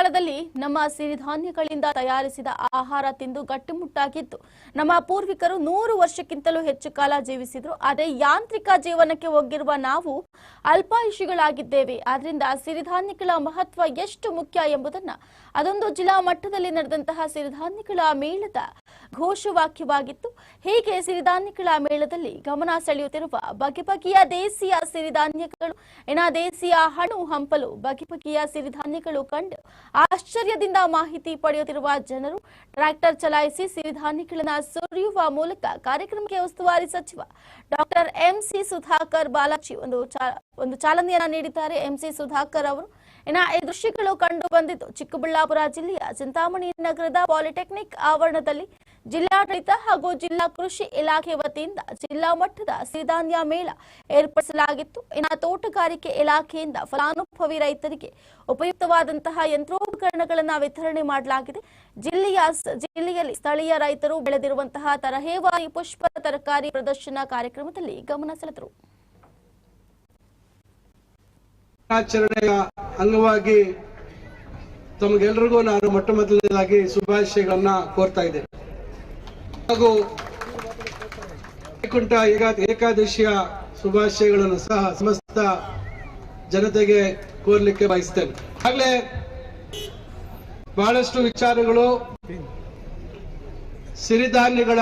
ಕಾಲದಲ್ಲಿ ನಮ್ಮ ಸಿರಿಧಾನ್ಯಗಳಿಂದ ತಯಾರಿಸಿದ ಆಹಾರ ತಿಂದು ಗಟ್ಟಿಮುಟ್ಟಾಗಿತ್ತು. ನಮ್ಮ ಪೂರ್ವಿಕರು ನೂರು ವರ್ಷಕ್ಕಿಂತಲೂ ಹೆಚ್ಚು ಕಾಲ ಜೀವಿಸಿದ್ರು. ಆದರೆ ಯಾಂತ್ರಿಕ ಜೀವನಕ್ಕೆ ಒಗ್ಗಿರುವ ನಾವು ಅಲ್ಪಾಯುಷಿಗಳಾಗಿದ್ದೇವೆ. ಆದ್ರಿಂದ ಸಿರಿಧಾನ್ಯಗಳ ಮಹತ್ವ ಎಷ್ಟು ಮುಖ್ಯ ಎಂಬುದನ್ನ ಅದೊಂದು ಜಿಲ್ಲಾ ಮಟ್ಟದಲ್ಲಿ ನಡೆದಂತಹ ಸಿರಿಧಾನ್ಯಗಳ ಮೇಳದ ಘೋಷವಾಕ್ಯವಾಗಿತ್ತು. ಹೀಗೆ ಸಿರಿಧಾನ್ಯಗಳ ಮೇಳದಲ್ಲಿ ಗಮನ ಸೆಳೆಯುತ್ತಿರುವ ಬಗೆ ಬಗೆಯ ದೇಸಿಯ ಸಿರಿಧಾನ್ಯಗಳು ಏನ ದೇಸಿಯ ಹಣ್ಣು ಹಂಪಲು ಬಗೆ ಬಗೆಯ ಸಿರಿಧಾನ್ಯಗಳು ಕಂಡು ಆಶ್ಚರ್ಯದಿಂದ ಮಾಹಿತಿ ಪಡೆಯುತ್ತಿರುವ ಜನರು ಟ್ರ್ಯಾಕ್ಟರ್ ಚಲಾಯಿಸಿ ಸಿರಿಧಾನ್ಯಗಳನ್ನ ಸುರಿಯುವ ಮೂಲಕ ಕಾರ್ಯಕ್ರಮಕ್ಕೆ ಉಸ್ತುವಾರಿ ಸಚಿವ ಡಾಕ್ಟರ್ ಎಂಸಿ ಸುಧಾಕರ್ ಬಾಲಾಜಿ ಒಂದು ಒಂದು ಚಾಲನೆಯನ್ನ ನೀಡಿದ್ದಾರೆ. ಎಂಸಿ ಸುಧಾಕರ್ ಅವರು. ಇನ್ನ ಈ ದೃಶ್ಯಗಳು ಕಂಡು ಬಂದಿದ್ದು ಚಿಕ್ಕಬಳ್ಳಾಪುರ ಜಿಲ್ಲೆಯ ಚಿಂತಾಮಣಿ ನಗರದ ಪಾಲಿಟೆಕ್ನಿಕ್ ಆವರಣದಲ್ಲಿ ಜಿಲ್ಲಾಡಳಿತ ಹಾಗೂ ಜಿಲ್ಲಾ ಕೃಷಿ ಇಲಾಖೆ ವತಿಯಿಂದ ಜಿಲ್ಲಾ ಮಟ್ಟದ ಸಿರಿಧಾನ್ಯ ಮೇಳ ಏರ್ಪಡಿಸಲಾಗಿತ್ತು. ಇನ್ನು ತೋಟಗಾರಿಕೆ ಇಲಾಖೆಯಿಂದ ಫಲಾನುಭವಿ ರೈತರಿಗೆ ಉಪಯುಕ್ತವಾದಂತಹ ಯಂತ್ರೋಪಕರಣಗಳನ್ನು ವಿತರಣೆ ಮಾಡಲಾಗಿದೆ. ಜಿಲ್ಲೆಯ ಜಿಲ್ಲೆಯಲ್ಲಿ ಸ್ಥಳೀಯ ರೈತರು ಬೆಳೆದಿರುವಂತಹ ತರಹೇವಾರಿ ಪುಷ್ಪ ತರಕಾರಿ ಪ್ರದರ್ಶನ ಕಾರ್ಯಕ್ರಮದಲ್ಲಿ ಗಮನ ಸೆಳೆದರು. ದಿನಾಚರಣೆಯ ಅಂಗವಾಗಿ ನಾನು ಮೊಟ್ಟ ಮೊದಲನೇದಾಗಿ ಶುಭಾಶಯಗಳನ್ನ ಕೋರ್ತಾ ಇದ್ದೇನೆ. ಹಾಗೂ ವೈಕುಂಠ ಏಕಾ- ಏಕಾದಶಿಯ ಶುಭಾಶಯಗಳನ್ನು ಸಹ ಸಮಸ್ತ ಜನತೆಗೆ ಕೋರ್ಲಿಕ್ಕೆ ಬಯಸ್ತೇನೆ. ಆಗ್ಲೇ ಬಹಳಷ್ಟು ವಿಚಾರಗಳು ಸಿರಿಧಾನ್ಯಗಳ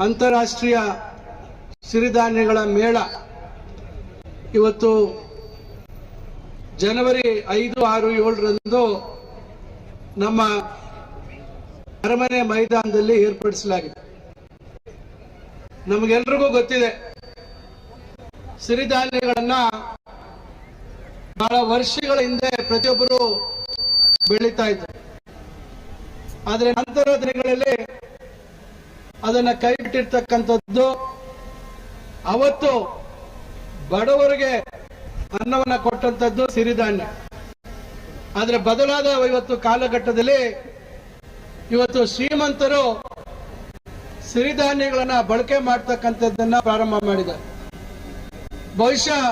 ಅಂತಾರಾಷ್ಟ್ರೀಯ ಸಿರಿಧಾನ್ಯಗಳ ಮೇಳ. ಇವತ್ತು ಜನವರಿ ಐದು ಆರು ಏಳರಂದು ನಮ್ಮ ಅರಮನೆ ಮೈದಾನದಲ್ಲಿ ಏರ್ಪಡಿಸಲಾಗಿದೆ. ನಮಗೆಲ್ರಿಗೂ ಗೊತ್ತಿದೆ, ಸಿರಿಧಾನ್ಯಗಳನ್ನ ಬಹಳ ವರ್ಷಗಳ ಹಿಂದೆ ಪ್ರತಿಯೊಬ್ಬರು ಬೆಳೀತಾ ಇದ್ರು. ಆದರೆ ನಂತರ ದಿನಗಳಲ್ಲಿ ಅದನ್ನ ಕೈ ಬಿಟ್ಟಿರ್ತಕ್ಕಂಥದ್ದು ಅವತ್ತು ಬಡವರಿಗೆ ಅನ್ನವನ್ನ ಕೊಟ್ಟಂತದ್ದು ಸಿರಿಧಾನ್ಯ. ಆದ್ರೆ ಬದಲಾದ ಇವತ್ತು ಕಾಲಘಟ್ಟದಲ್ಲಿ ಇವತ್ತು ಶ್ರೀಮಂತರು ಸಿರಿಧಾನ್ಯಗಳನ್ನ ಬಳಕೆ ಮಾಡ್ತಕ್ಕಂಥದ್ದನ್ನ ಪ್ರಾರಂಭ ಮಾಡಿದ್ದಾರೆ ಬಹುಶಃ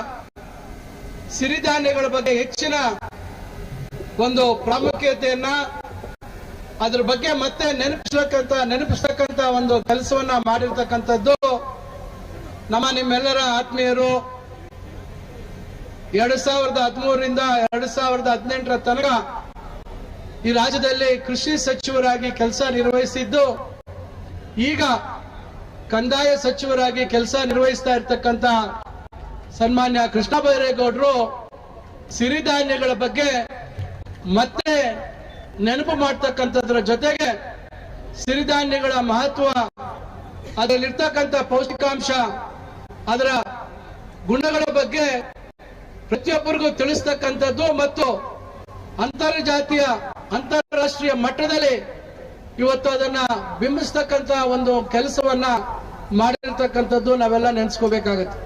ಸಿರಿಧಾನ್ಯಗಳ ಬಗ್ಗೆ ಹೆಚ್ಚಿನ ಒಂದು ಪ್ರಾಮುಖ್ಯತೆಯನ್ನ ಅದ್ರ ಬಗ್ಗೆ ಮತ್ತೆ ನೆನಪಿಸ್ತಕ್ಕಂತ ನೆನಪಿಸ್ತಕ್ಕಂತ ಒಂದು ಕೆಲಸವನ್ನ ಮಾಡಿರ್ತಕ್ಕಂಥದ್ದು ನಮ್ಮ ನಿಮ್ಮೆಲ್ಲರ ಆತ್ಮೀಯರು ಎರಡ್ ಸಾವಿರದ ಹದಿಮೂರರಿಂದ ಎರಡ್ ಸಾವಿರದ ಹದಿನೆಂಟರ ತನಕ ಈ ರಾಜ್ಯದಲ್ಲಿ ಕೃಷಿ ಸಚಿವರಾಗಿ ಕೆಲಸ ನಿರ್ವಹಿಸಿದ್ದು, ಈಗ ಕಂದಾಯ ಸಚಿವರಾಗಿ ಕೆಲಸ ನಿರ್ವಹಿಸ್ತಾ ಇರ್ತಕ್ಕಂತ ಸನ್ಮಾನ್ಯ ಕೃಷ್ಣ ಬೈರೇಗೌಡರು ಸಿರಿಧಾನ್ಯಗಳ ಬಗ್ಗೆ ಮತ್ತೆ ನೆನಪು ಮಾಡ್ತಕ್ಕಂಥದ್ರ ಜೊತೆಗೆ ಸಿರಿಧಾನ್ಯಗಳ ಮಹತ್ವ, ಅದರಲ್ಲಿರ್ತಕ್ಕಂಥ ಪೌಷ್ಟಿಕಾಂಶ, ಅದರ ಗುಣಗಳ ಬಗ್ಗೆ ಪ್ರತಿಯೊಬ್ಬರಿಗೂ ತಿಳಿಸ್ತಕ್ಕಂಥದ್ದು ಮತ್ತು ಅಂತರ್ಜಾತೀಯ ಅಂತಾರಾಷ್ಟ್ರೀಯ ಮಟ್ಟದಲ್ಲಿ ಇವತ್ತು ಅದನ್ನ ಬಿಂಬಿಸ್ತಕ್ಕಂತ ಒಂದು ಕೆಲಸವನ್ನ ಮಾಡಿರ್ತಕ್ಕಂಥದ್ದು ನಾವೆಲ್ಲ ನೆನೆಸ್ಕೋಬೇಕಾಗತ್ತೆ.